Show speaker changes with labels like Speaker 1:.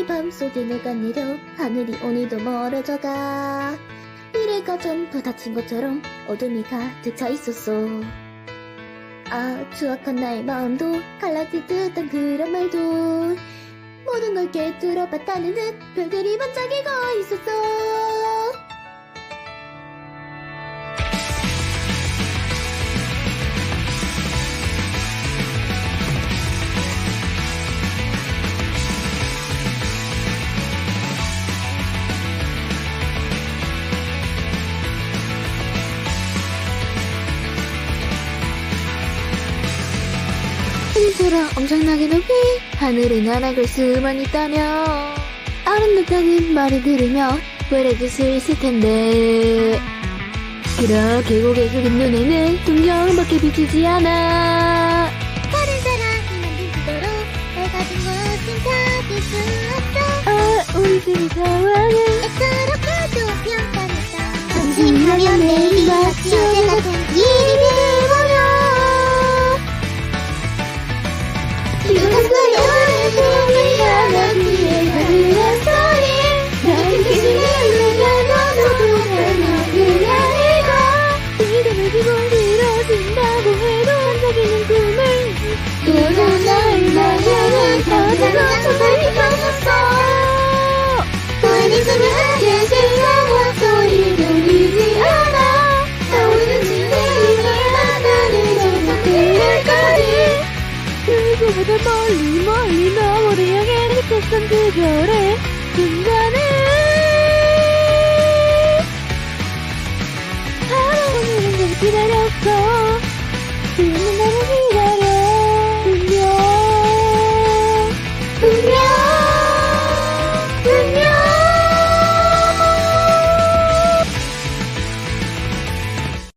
Speaker 1: 이 밤속에 내가 내려 하늘이 오늘도 멀어져가. 미래가 전부 닫힌 것처럼 어둠이 가득 차 있었어 아 추악한 나의 마음도 갈라질 듯한 그런 말도. 모든 걸 깨뚫어 봤다는 듯 별들이 반짝이고 있었어 힘들어 엄청나게 높이 하늘에 날아갈 수만 있다면 아름답다는 말을 들으며 외래질 수 있을 텐데. 그렇게 고개 숙인 눈에는 동정밖에 비치지 않아 나의 기준을 그보다 멀리 멀리 너머를 향해 흩었던 그 별의 순간을 바라보는 걸 기다렸어 그는 나를